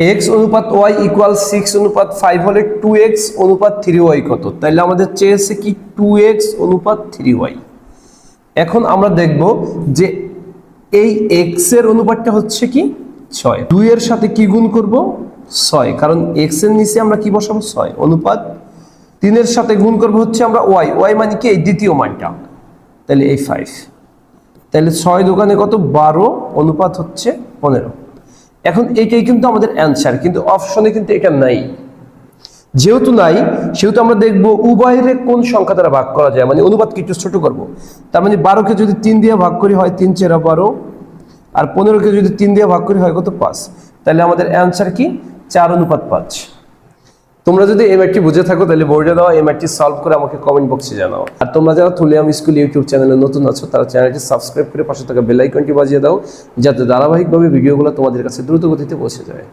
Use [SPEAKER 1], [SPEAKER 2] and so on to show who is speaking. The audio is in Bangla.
[SPEAKER 1] এক্স অনুপাত ওয়াই ইকুয়াল সিক্স অনুপাত ফাইভ হলে টু এক্স অনুপাত থ্রি ওয়াই কত? তাইলে আমাদের চেয়েছে কি? টু এক্স অনুপাত থ্রি ওয়াই এখন আমরা দেখব যে এই এক্সের অনুপাতটা হচ্ছে কি? ছয়। দুই এর সাথে কি গুণ করব? ছয়। কারণ এক্সের নিচে আমরা কি বসাবো? ছয়। অনুপাত তিনের সাথে গুণ করব হচ্ছে আমরা ওয়াই ওয়াই মানে কি? এই দ্বিতীয় মানটা। তাহলে এই ফাইভ তাহলে ছয় দোকানে কত? বারো। অনুপাত হচ্ছে পনেরো। এখন এটাই কিন্তু আমাদের অ্যান্সার কিন্তু অপশনে কিন্তু এটা নাই। যেহেতু নাই, সেহেতু আমরা দেখব উভয়ের কোন সংখ্যা দ্বারা ভাগ করা যায় মানে অনুবাদ কিছু ছোট করব। তার মানে বারোকে যদি তিন দিয়ে ভাগ করি হয় তিন চেরা বারো, আর পনেরোকে যদি তিন দিয়ে ভাগ করি হয় কত পাঁচ। তাহলে আমাদের অ্যান্সার কি? চার অনুপাত পাঁচ। তোমরা যদি এই ম্যাটটি বুঝে থাকো, তাহলে বোর্ডে দেওয়া এই ম্যাটটি সলভ করে আমাকে কমেন্ট বক্সে জানাও। আর তোমরা যারা থুলিয়াম স্কুল ইউটিউব চ্যানেলে নতুন আছো, তারা চ্যানেলটি সাবস্ক্রাইব করে পাশে থাকা বেল আইকনটি বাজিয়ে দাও, যাতে ধারাবাহিকভাবে ভিডিওগুলো তোমাদের কাছে দ্রুত গতিতে পৌঁছে যায়।